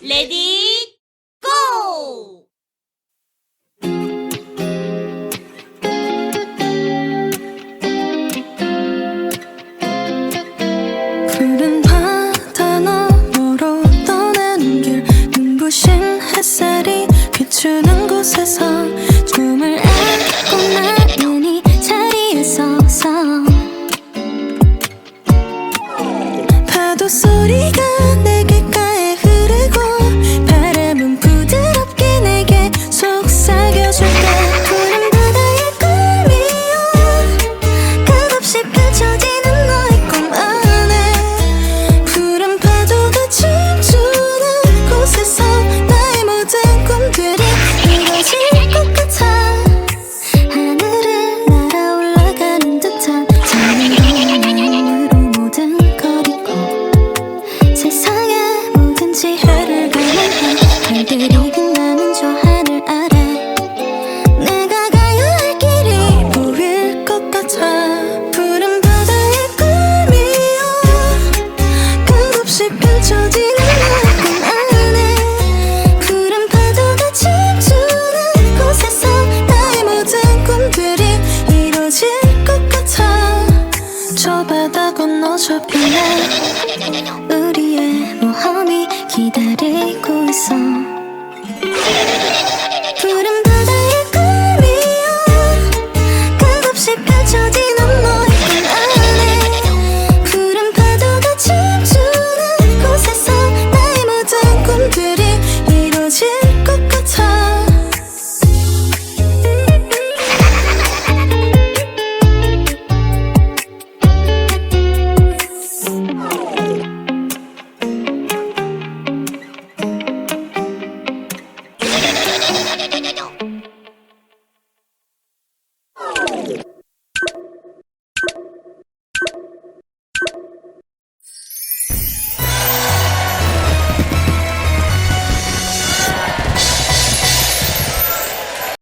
레디 고! 푸른 바다 너머로 떠나는 길 눈부신 햇살이 비추는 곳에서 꿈을 안고 나는 이 자리에 서서 파도 소리가 꿈들이 이루어질 것 같아 하늘을 날아 올라가는 듯한 마음으로 모든 걸 잊고 세상의 모든 지혜를 가능한 별들이 빛나는 저 하늘 아래 내가 가야 할 길이 보일 것 같아. 푸른 바다의 꿈이여. 끝없이 펼쳐지는 나꿈 난 어차피 우리의 모험이 기다리고 있어. 푸른 바다의 꿈이야 끝없이 펼쳐진 앞머리끈 안에. 푸른 파도가 춤추는 곳에서 나의 모든 꿈들이